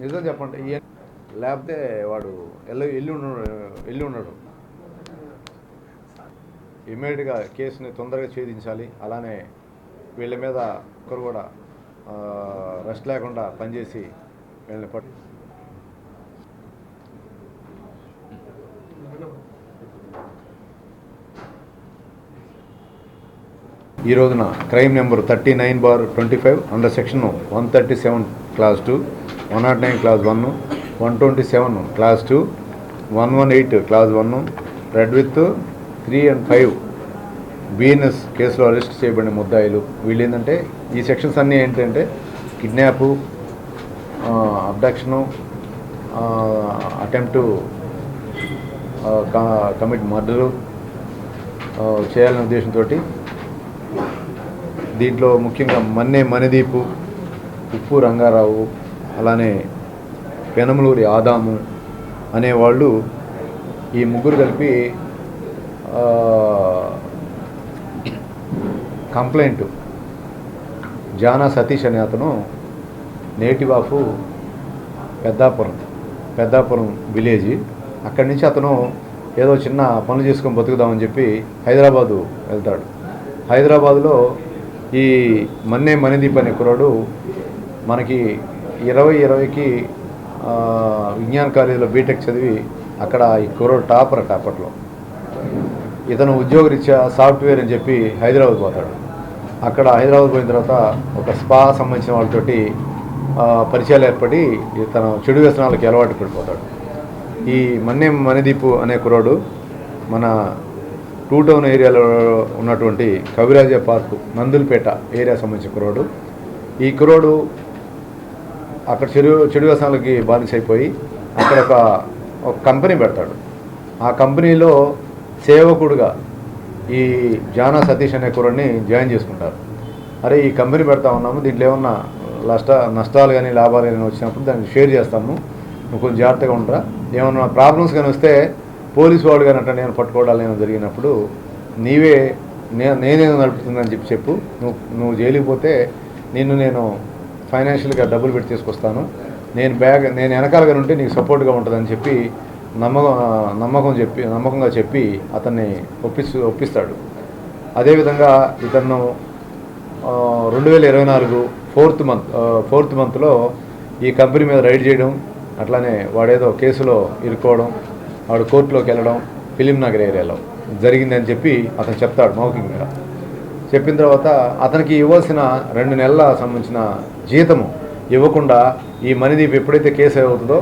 నిజం చెప్పండి లేకపోతే వాడు వెళ్ళి వెళ్ళి ఉన్నాడు వెళ్ళి ఉన్నాడు. ఇమ్మీడియట్గా కేసుని తొందరగా ఛేదించాలి అలానే వీళ్ళ మీద ఒకరు కూడా రెస్ట్ లేకుండా పనిచేసి వీళ్ళని పట్టు ఈ రోజున crime number thirty nine bar twenty five under section one thirty seven class two one naught nine class one one twenty seven class two one one eight class one read with three and five BNS కేసులో arrest చేయబడిన ముద్దాయిలు. వీళ్ళు ఏంటంటే ఈ sections అన్నీ ఏంటంటే kidnap abduction attempt commit murder చేయాలనే ఉద్దేశంతో దీంట్లో ముఖ్యంగా మన్నే మణిదీపు ఉప్పు రంగారావు అలానే పెనమలూరి ఆదాము అనేవాళ్ళు ఈ ముగ్గురు కలిపి కంప్లైంట్ జానా సతీష్ అనే అతను native of Peddapuram Peddapuram village. అక్కడి నుంచి అతను ఏదో చిన్న పనులు చేసుకొని బతుకుదామని చెప్పి హైదరాబాదు వెళ్తాడు. హైదరాబాదులో ఈ మన్నే మణిదీప్ అనే కుర్రాడు మనకి ఇరవై ఇరవైకి విజ్ఞాన్ విజ్ఞాన కాలేజీలో బీటెక్ చదివి అక్కడ ఈ కుర్రాడు టాపర్ అట అప్పట్లో. ఇతను ఉద్యోగరీత్యా సాఫ్ట్వేర్ అని చెప్పి హైదరాబాద్ పోతాడు. అక్కడ హైదరాబాద్ పోయిన తర్వాత ఒక స్పా సంబంధించిన వాళ్ళతోటి పరిచయాలు ఏర్పడి తన చెడు వ్యసనాలకి అలవాటు పడిపోతాడు. ఈ మన్నే మణిదీపు అనే కుర్రాడు మన టూ టౌన్ ఏరియాలో ఉన్నటువంటి కవిరాజ పార్క్ నందులపేట ఏరియా సంబంధించిన కురోడు ఈ కురోడు అక్కడ చెడు చెడు వ్యసనాలకి బానిసైపోయి అక్కడ ఒక ఒక కంపెనీ పెడతాడు. ఆ కంపెనీలో సేవకుడుగా ఈ జానా సతీష్ అనే కుర్రని జాయిన్ చేసుకుంటారు. అరే ఈ కంపెనీ పెడతా ఉన్నాము దీంట్లో ఏమన్నా నష్ట నష్టాలు కానీ లాభాలు కానీ వచ్చినప్పుడు దాన్ని షేర్ చేస్తాము. నువ్వు కొంచెం జాగ్రత్తగా ఉంటారా ఏమన్నా ప్రాబ్లమ్స్ కానీ వస్తే పోలీసు వాడు కానీ నేను పట్టుకోవడాలు నేను జరిగినప్పుడు నీవే నే నేనే నడుపుతుందని చెప్పి చెప్పు. నువ్వు నువ్వు జైలుకి పోతే నిన్ను నేను ఫైనాన్షియల్గా డబ్బులు పెట్టి తీసుకొస్తాను. నేను బ్యాగ్ నేను వెనకాలగా ఉంటే నీకు సపోర్ట్గా ఉంటుందని చెప్పి నమ్మకం నమ్మకం చెప్పి నమ్మకంగా చెప్పి అతన్ని ఒప్పిస్తూ ఒప్పిస్తాడు. అదేవిధంగా ఇతను రెండు వేల ఇరవై నాలుగు ఫోర్త్ మంత్ ఫోర్త్ మంత్లో ఈ కంపెనీ మీద రైడ్ చేయడం అట్లానే వాడేదో కేసులో ఇరుక్కోవడం వాడు కోర్టులోకి వెళ్ళడం ఫిలిం నగర్ ఏరియాలో జరిగిందని చెప్పి అతను చెప్తాడు మౌఖికంగా. చెప్పిన తర్వాత అతనికి ఇవ్వాల్సిన రెండు నెలల సంబంధించిన జీతము ఇవ్వకుండా ఈ మణిదీప్ ఎప్పుడైతే కేసు అవుతుందో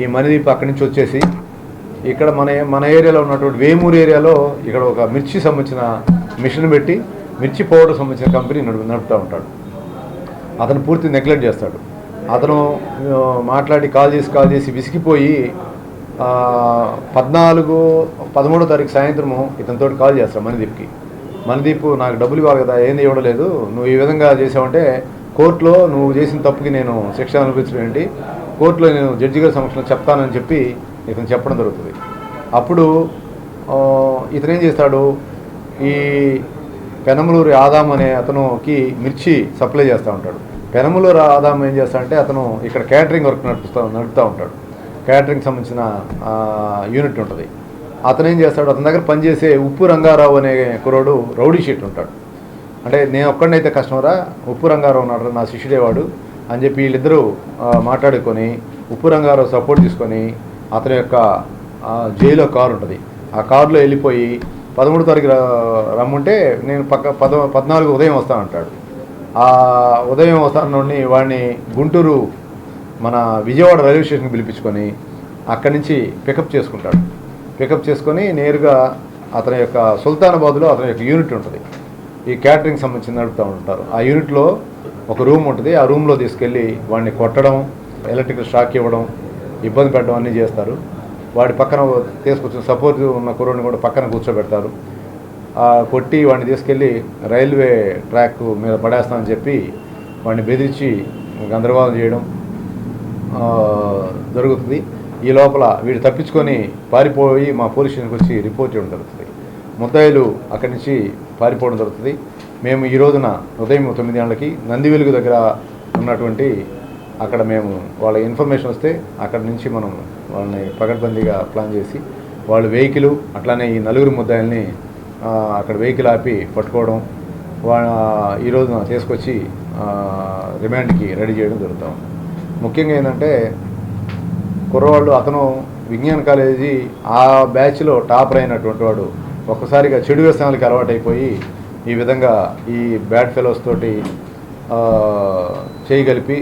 ఈ మణిదీప్ అక్కడి నుంచి వచ్చేసి ఇక్కడ మన మన ఏరియాలో ఉన్నటువంటి వేమూరు ఏరియాలో ఇక్కడ ఒక మిర్చి సంబంధించిన మిషన్ పెట్టి మిర్చి పౌడర్ సంబంధించిన కంపెనీ నడు నడుపుతూ ఉంటాడు. అతను పూర్తి నెగ్లెక్ట్ చేస్తాడు. అతను మాట్లాడి కాల్ చేసి కాల్ చేసి విసిగిపోయి పద్నాలుగు పదమూడో తారీఖు సాయంత్రము ఇతనితో కాల్ చేస్తాడు మనదీప్కి మనదీప్ నాకు డబ్బులు ఇవ్వాలి కదా ఏంది ఇవ్వడలేదు. నువ్వు ఈ విధంగా చేసావంటే కోర్టులో నువ్వు చేసిన తప్పుకి నేను శిక్ష అనుభవించడం కోర్టులో నేను జడ్జి గారి సమక్షంలో చెప్తానని చెప్పి ఇతను చెప్పడం జరుగుతుంది. అప్పుడు ఇతనేం ఇతను ఏం చేస్తాడు? ఈ పెనమలూరి ఆదాం అనే అతనుకి మిర్చి సప్లై చేస్తూ ఉంటాడు. పెనమలూరు ఆదాం ఏం చేస్తాడంటే అతను ఇక్కడ క్యాటరింగ్ వర్క్ నడుపుతా నడుపుతూ ఉంటాడు. క్యాటరింగ్ సంబంధించిన యూనిట్ ఉంటుంది. అతను ఏం చేస్తాడు అతని దగ్గర పనిచేసే ఉప్పు రంగారావు అనే కురోడు రౌడీ షీట్ ఉంటాడు. అంటే నేను ఒక్కడినైతే కస్టమరా ఉప్పు రంగారావు ఉన్నాడు నా శిష్యుడేవాడు అని చెప్పి వీళ్ళిద్దరూ మాట్లాడుకొని ఉప్పు రంగారావు సపోర్ట్ తీసుకొని అతని యొక్క జైలో కారు ఉంటుంది. ఆ కారులో వెళ్ళిపోయి పదమూడు తారీఖు రమ్ముంటే నేను పక్క పద పద్నాలుగు ఉదయం వస్తానంటాడు ఆ ఉదయం వస్తానని వాడిని గుంటూరు మన విజయవాడ రైల్వే స్టేషన్కి పిలిపించుకొని అక్కడి నుంచి పికప్ చేసుకుంటాడు. పికప్ చేసుకొని నేరుగా అతని యొక్క సుల్తానాబాద్లో అతని యొక్క యూనిట్ ఉంటుంది. ఈ క్యాటరింగ్ సంబంధించి నడుపుతూ ఉంటారు. ఆ యూనిట్లో ఒక రూమ్ ఉంటుంది. ఆ రూమ్లో తీసుకెళ్ళి వాడిని కొట్టడం ఎలక్ట్రికల్ షాక్ ఇవ్వడం ఇబ్బంది పెట్టడం అన్నీ చేస్తారు. వాడి పక్కన తీసుకొచ్చిన సపోర్ట్ ఉన్న కుర్రోని కూడా పక్కన కూర్చోబెడతారు. కొట్టి వాడిని తీసుకెళ్ళి రైల్వే ట్రాక్ మీద పడేస్తామని చెప్పి వాడిని బెదిరించి గందరగోళం చేయడం జరుగుతుంది. ఈ లోపల వీడు తప్పించుకొని పారిపోయి మా పోలీస్ స్టేషన్కి వచ్చి రిపోర్ట్ చేయడం జరుగుతుంది. ముద్దాయిలు అక్కడి నుంచి పారిపోవడం జరుగుతుంది. మేము ఈ రోజున ఉదయం తొమ్మిది గంటలకి నంది వెలుగు దగ్గర ఉన్నటువంటి అక్కడ మేము వాళ్ళ ఇన్ఫర్మేషన్ వస్తే అక్కడ నుంచి మనం వాళ్ళని పకడ్బందీగా ప్లాన్ చేసి వాళ్ళు వెహికల్ అట్లానే ఈ నలుగురు ముద్దాయిల్ని అక్కడ వెహికల్ ఆపి పట్టుకోవడం వా ఈ రోజున తీసుకొచ్చి రిమాండ్కి రెడీ చేయడం జరుగుతాం ముఖ్యంగా ఏంటంటే కుర్రవాళ్ళు అతను విజ్ఞాన కాలేజీ ఆ బ్యాచ్లో టాపర్ అయినటువంటి వాడు ఒక్కసారిగా చెడు వ్యసనాలకి అలవాటైపోయి ఈ విధంగా ఈ బ్యాడ్ ఫెలోస్ తోటి చేయగలిపి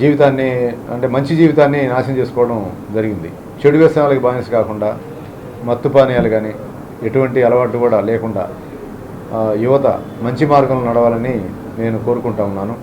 జీవితాన్ని అంటే మంచి జీవితాన్ని నాశనం చేసుకోవడం జరిగింది. చెడు వ్యసనాలకు బానిస కాకుండా మత్తు పానీయాలు కానీ ఎటువంటి అలవాటు కూడా లేకుండా యువత మంచి మార్గంలో నడవాలని నేను కోరుకుంటా ఉన్నాను.